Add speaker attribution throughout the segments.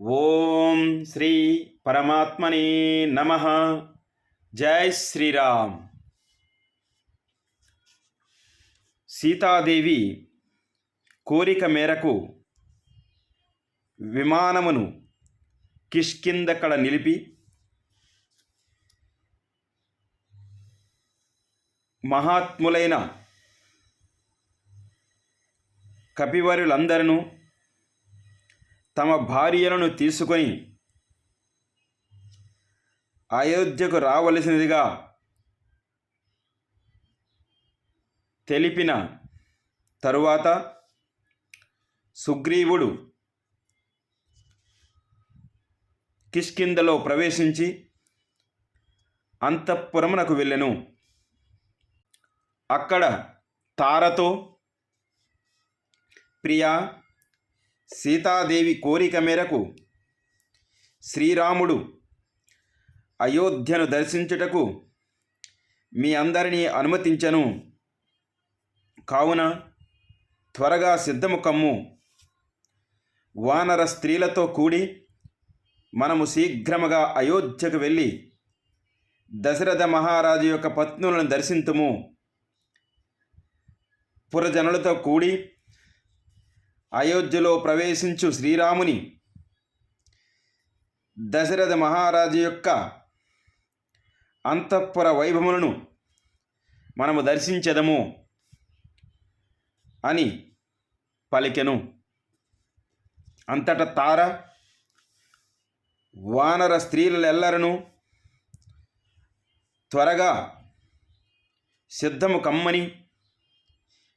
Speaker 1: ఓం శ్రీ పరమాత్మనే నమ. జై శ్రీరామ్. సీతాదేవి కోరిక మేరకు విమానమును కిష్కిందక్కడ నిలిపి మహాత్ములైన కపివరులందరూ తమ భార్యలను తీసుకొని అయోధ్యకు రావలసినదిగా తెలిపిన తరువాత సుగ్రీవుడు కిష్కిందలో ప్రవేశించి అంతఃపురమునకు వెళ్ళెను. అక్కడ తారతో ప్రియా సీతాదేవి కోరిక మేరకు శ్రీరాముడు అయోధ్యను దర్శించుటకు మీ అందరినీ అనుమతించను. కావున త్వరగా సిద్ధము కమ్ము వానర స్త్రీలతో కూడి మనము శీఘ్రముగా అయోధ్యకు వెళ్ళి దశరథ మహారాజు యొక్క పత్నులను దర్శింతుము. పురజనులతో కూడి అయోధ్యలో ప్రవేశించు శ్రీరాముని దశరథ మహారాజు యొక్క అంతఃపుర వైభవములను మనము దర్శించదము అని పలికెను. అంతట తార వానర స్త్రీలెల్లరను త్వరగా సిద్ధము కమ్మని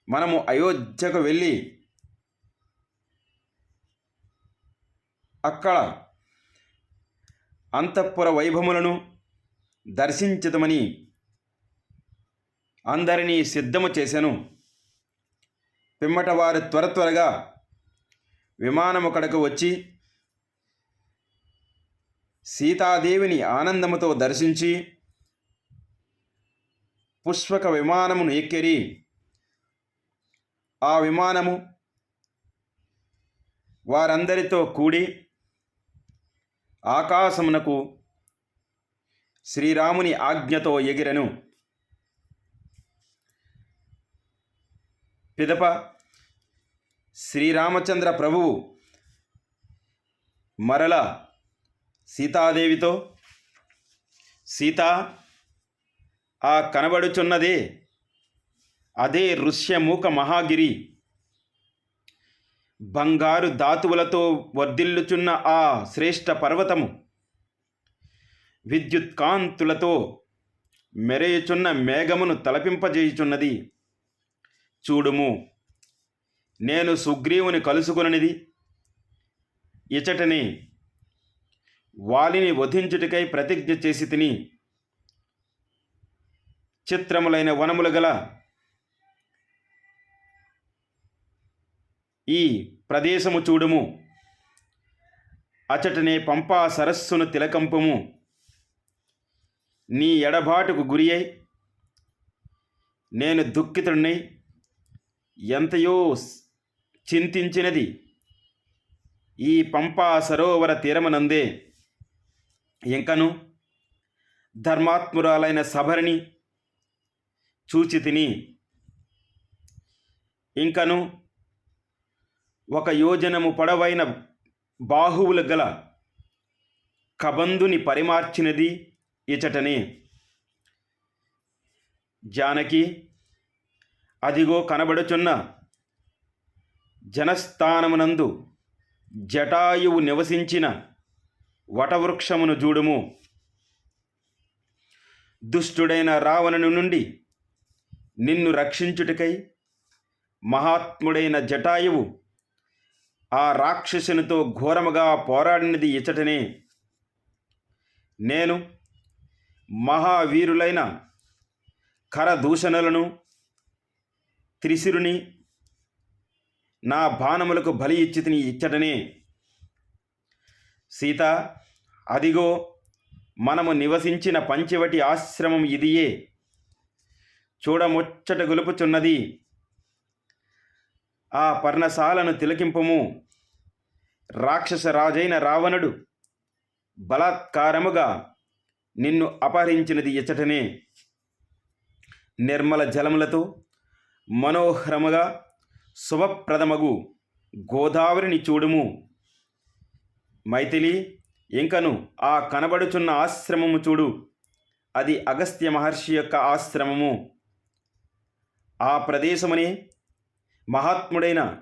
Speaker 1: మనము అయోధ్యకు వెళ్ళి అక్కడ అంతఃపుర వైభవములను దర్శించదమని అందరినీ సిద్ధము చేశాను పిమ్మట వారు త్వర త్వరగా విమానము కడకు వచ్చి సీతాదేవిని ఆనందముతో దర్శించి పుష్పక విమానమును ఎక్కిరి. ఆ విమానము వారందరితో కూడి ఆకాశమునకు శ్రీరాముని ఆజ్ఞతో ఎగిరెను. పిదప శ్రీరామచంద్ర ప్రభువు మరల సీతాదేవితో సీత ఆ కనబడుచున్నదే అదే ఋష్యమూక మహాగిరి. బంగారు ధాతువులతో వర్ధిల్లుచున్న ఆ శ్రేష్ఠ పర్వతము విద్యుత్కాంతులతో మెరయుచున్న మేఘమును తలపింపజేయుచున్నది. చూడుము నేను సుగ్రీవుని కలుసుకున్నది. ఇచటని వాలిని వధించుటికై ప్రతిజ్ఞ చేసి తిని చిత్రములైన వనములు గల ఈ ప్రదేశము చూడుము. అచటనే పంపా సరస్సును తిలకంపము. నీ ఎడబాటుకు గురి అయి నేను దుఃఖితుడినై ఎంతయో చింతించినది ఈ పంపా సరోవర తీరమనందే. ఇంకను ధర్మాత్మురాలైన సభరిని చూచి తిని ఇంకను ఒక యోజనము పొడవైన బాహువులు గల కబందుని పరిమార్చినది ఇచటనే. జానకి అదిగో కనబడుచున్న జనస్థానమునందు జటాయువు నివసించిన వటవృక్షమును చూడుము దుష్టుడైన రావణుని నుండి నిన్ను రక్షించుటకై మహాత్ముడైన జటాయువు ఆ రాక్షసునితో ఘోరముగా పోరాడినది ఇచ్చటనే నేను మహావీరులైన కరదూషణలను త్రిశిరుని నా బాణములకు బలి ఇచ్చితిని ఇచ్చటనే. సీత అదిగో మనము నివసించిన పంచవటి ఆశ్రమం ఇదియే. చూడముచ్చట గొలుపుచున్నది. ఆ పర్ణశాలను తిలకింపము. రాక్షస రాజైన రావణుడు బలాత్కారముగా నిన్ను అపహరించినది ఇచ్చటనే నిర్మల జలములతో మనోహరముగా శుభప్రదమగు గోదావరిని చూడుము. మైథిలి ఇంకను ఆ కనబడుచున్న ఆశ్రమము చూడు. అది అగస్త్య మహర్షి యొక్క ఆశ్రమము. ఆ ప్రదేశముని మహాత్ముడైన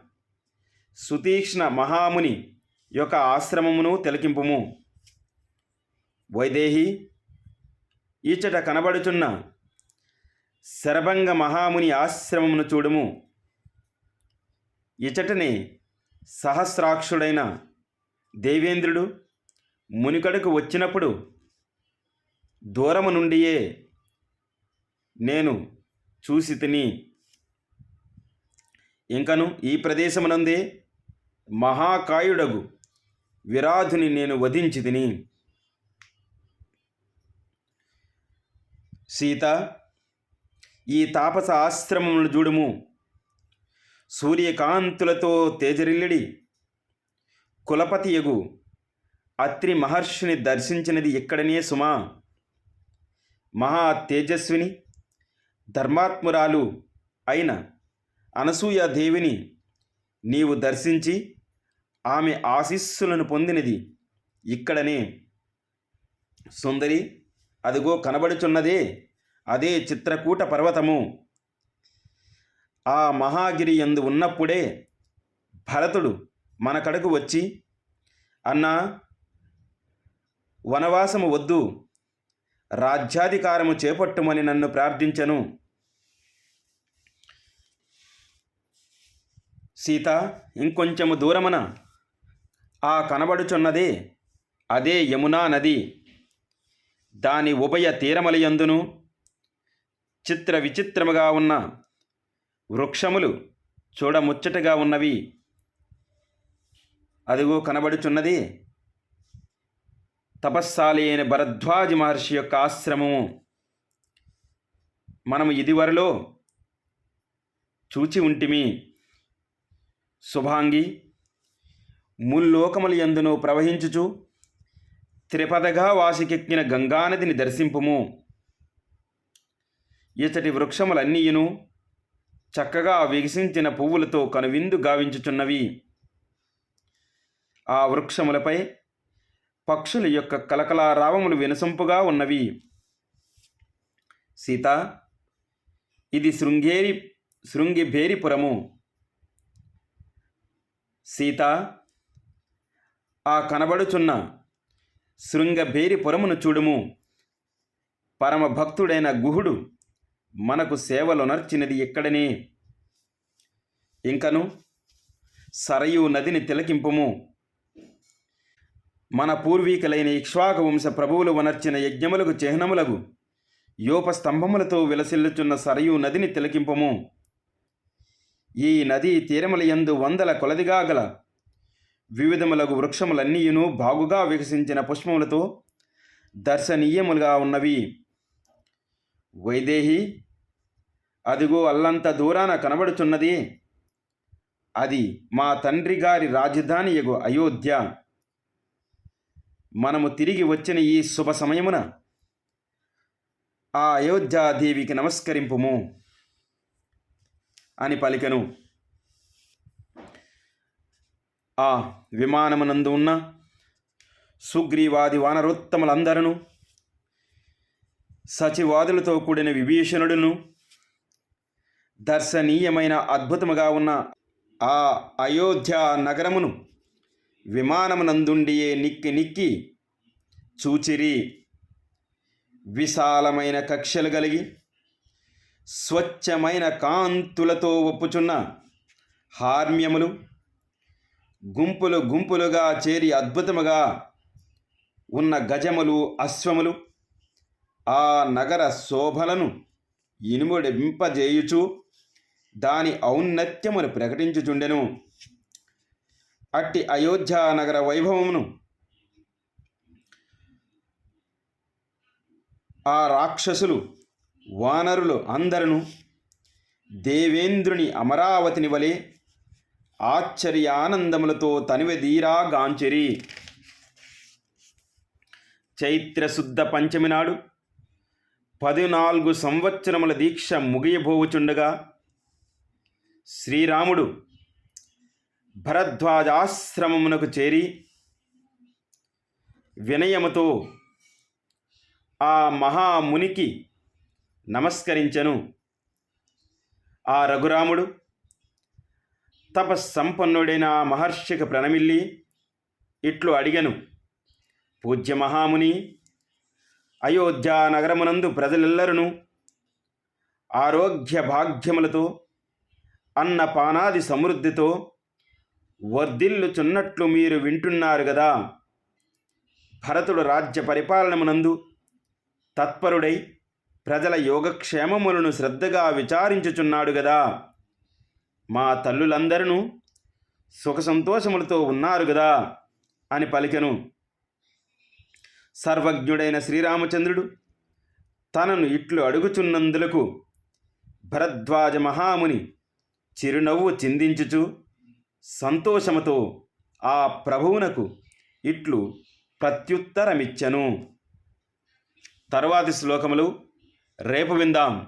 Speaker 1: సుతీక్ష్ణ మహాముని యొక్క ఆశ్రమమును తిలకింపుము. వైదేహి ఈచట కనబడుచున్న శరభంగ మహాముని ఆశ్రమమును చూడుము. ఇచటనే సహస్రాక్షుడైన దేవేంద్రుడు మునికడకు వచ్చినప్పుడు దూరము నుండియే నేను చూసి తిని ఇంకను ఈ ప్రదేశమునందే మహాకాయుడగు విరాధుని నేను వధించి తిని. సీత ఈ తాపస ఆశ్రమములు చూడుము సూర్యకాంతులతో తేజరిల్లిడి. కులపతియగు అత్రి మహర్షిని దర్శించినది ఇక్కడనే సుమా. మహా తేజస్విని ధర్మాత్మురాలు అయిన అనసూయ దేవిని నీవు దర్శించి ఆమె ఆశీస్సులను పొందినది ఇక్కడనే. సుందరి అదిగో కనబడుచున్నదే అదే చిత్రకూట పర్వతము. ఆ మహాగిరి ఎందు ఉన్నప్పుడే భరతుడు మన కడకు వచ్చి అన్నా వనవాసము వద్దు రాజ్యాధికారము చేపట్టుమని నన్ను ప్రార్థించను. సీత ఇంకొంచెము దూరమున. ఆ కనబడుచున్నదే అదే యమునా నది. దాని ఉభయ తీరమలయందును చిత్ర విచిత్రముగా ఉన్న వృక్షములు చూడముచ్చటగా ఉన్నవి. అదిగో కనబడుచున్నది తపస్సాలి అయిన భరద్వాజ మహర్షి యొక్క ఆశ్రమము. మనము ఇదివరలో చూచి ఉంటిమి. శుభాంగి. ముల్లోకముల ఎందునో ప్రవహించుచు త్రిపదగా వాసికెక్కిన గంగానదిని దర్శింపుము. ఇతటి వృక్షములన్నీయును చక్కగా వికసించిన పువ్వులతో కనువిందు గావించుచున్నవి. ఆ వృక్షములపై పక్షుల యొక్క కలకలారావములు వినసొంపుగా ఉన్నవి. సీత ఇది శృంగేరి శృంగిభేరిపురము. సీత ఆ కనబడుచున్న శృంగభేరిపురమును చూడుము. పరమ భక్తుడైన గుహుడు మనకు సేవలునర్చినది ఎక్కడనే? ఇంకను సరయు నదిని తిలకింపుము. మన పూర్వీకులైన ఇక్ష్వాకు వంశ ప్రభువులు వనర్చిన యజ్ఞములకు చిహ్నములగు యోపస్తంభములతో విలసిల్లుచున్న సరయు నదిని తిలకింపము. ఈ నదీ తీరములయందు వందల కొలదిగా గల వివిధములగు వృక్షములన్నీయును బాగుగా వికసించిన పుష్పములతో దర్శనీయములుగా ఉన్నవి. వైదేహి అదిగో అల్లంత దూరాన కనబడుచున్నది. అది మా తండ్రి గారి రాజధాని ఎగు అయోధ్య. మనము తిరిగి వచ్చిన ఈ శుభ సమయమున ఆ అయోధ్యాదేవికి నమస్కరింపుము. అని పలికెను. ఆ విమానమునందు ఉన్న సుగ్రీవాది వానరోత్తములందరూ సచివాదులతో కూడిన విభీషణుడును దర్శనీయమైన అద్భుతముగా ఉన్న ఆ అయోధ్య నగరమును విమానమునందుండియే నిక్కి నిక్కి చూచిరి. విశాలమైన కక్షలు కలిగి స్వచ్ఛమైన కాంతులతో ఒప్పుచున్న హార్మ్యములు గుంపులు గుంపులుగా చేరి అద్భుతముగా ఉన్న గజములు అశ్వములు ఆ నగర శోభలను ఇనుముడింపజేయుచు దాని ఔన్నత్యమును ప్రకటించుచుండెను. అట్టి అయోధ్య నగర వైభవమును ఆ రాక్షసులు వానరులు అందరును దేవేంద్రుని అమరావతిని వలె ఆశ్చర్యానందములతో తనివెదీరా గాంచిరి. చైత్రశుద్ధ పంచమి నాడు పద్నాలుగు సంవత్సరముల దీక్ష ముగియబోవుచుండగా శ్రీరాముడు భరద్వాజాశ్రమమునకు చేరి వినయముతో ఆ మహామునికి నమస్కరించెను. ఆ రఘురాముడు తపస్సంపన్నుడైన ఆ మహర్షికి ప్రణమిల్లి ఇట్లు అడిగను. పూజ్య మహాముని అయోధ్య నగరమునందు ప్రజలెల్లరూ ఆరోగ్య భాగ్యములతో అన్నపానాది సమృద్ధితో వర్ధిల్లుచున్నట్లు మీరు వింటున్నారు కదా భరతుడు రాజ్య పరిపాలనమునందు తత్పరుడై ప్రజల యోగక్షేమములను శ్రద్ధగా విచారించుచున్నాడు గదా. మా తల్లులందరూ సుఖ సంతోషములతో ఉన్నారు గదా అని పలికెను. సర్వజ్ఞుడైన శ్రీరామచంద్రుడు తనను ఇట్లు అడుగుచున్నందులకు భరద్వాజ మహాముని చిరునవ్వు చిందించుచు సంతోషముతో ఆ ప్రభువునకు ఇట్లు ప్రత్యుత్తరమిచ్చెను. తరువాతి శ్లోకములు రేపు విందాం.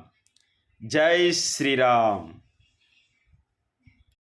Speaker 1: జై శ్రీరామ్.